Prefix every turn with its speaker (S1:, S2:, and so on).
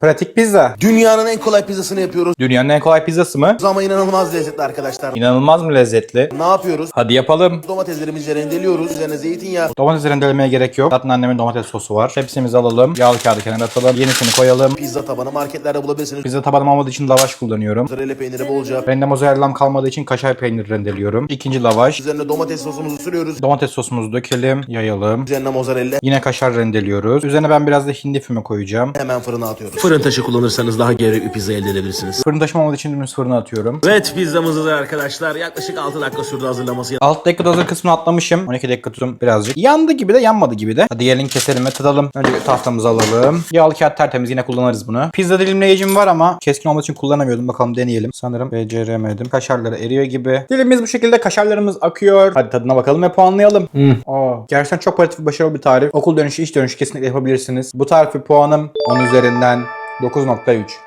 S1: Pratik pizza.
S2: Dünyanın en kolay pizzasını yapıyoruz.
S1: Dünyanın en kolay pizzası mı?
S2: Ama inanılmaz lezzetli arkadaşlar.
S1: İnanılmaz mı lezzetli?
S2: Ne yapıyoruz?
S1: Hadi yapalım.
S2: Domateslerimizi rendeliyoruz. Üzerine zeytinyağı.
S1: Domates rendelemeye gerek yok. Zaten annemin domates sosu var. Tepsimizi alalım. Yağlı kağıdı kenara atalım. Yenisini koyalım.
S2: Pizza tabanı marketlerde bulabilirsiniz.
S1: Pizza tabanım olmadığı için lavaş kullanıyorum.
S2: Mozzarella peyniri bolca.
S1: Rende mozzarella'm kalmadığı için kaşar peynir rendeliyorum. İkinci lavaş.
S2: Üzerine domates sosumuzu sürüyoruz.
S1: Domates sosumuzu dökelim. Yayalım.
S2: Üzerine mozzarella.
S1: Yine kaşar rendeliyoruz. Üzerine ben biraz da hindi füme koyacağım.
S2: Hemen fırına atıyoruz.
S3: Fırın taşı kullanırsanız daha gevrek bir pizza elde edebilirsiniz.
S1: Fırın taşım olmadığı için dümdüz fırına atıyorum.
S3: Evet pizzamız da arkadaşlar. Yaklaşık 6 dakika sürdü hazırlaması.
S1: 6 dakikada hazır kısmını atlamışım. 12 dakika tutun birazcık. Yandı gibi de yanmadı gibi de. Hadi gelin keselim ve tadalım. Önce bir tahtamızı alalım. Yağlı kağıt tertemiz yine kullanırız bunu. Pizza dilimleyicim var ama keskin olmadığı için kullanamıyordum. Bakalım deneyelim. Sanırım beceremedim. Kaşarları eriyor gibi. Dilimiz bu şekilde kaşarlarımız akıyor. Hadi tadına bakalım ve puanlayalım. Aa, gerçekten çok pratik ve başarılı bir tarif. Okul dönüşü, iş dönüşü kesinlikle yapabilirsiniz. Bu tarifi puanım 10 üzerinden 9.3.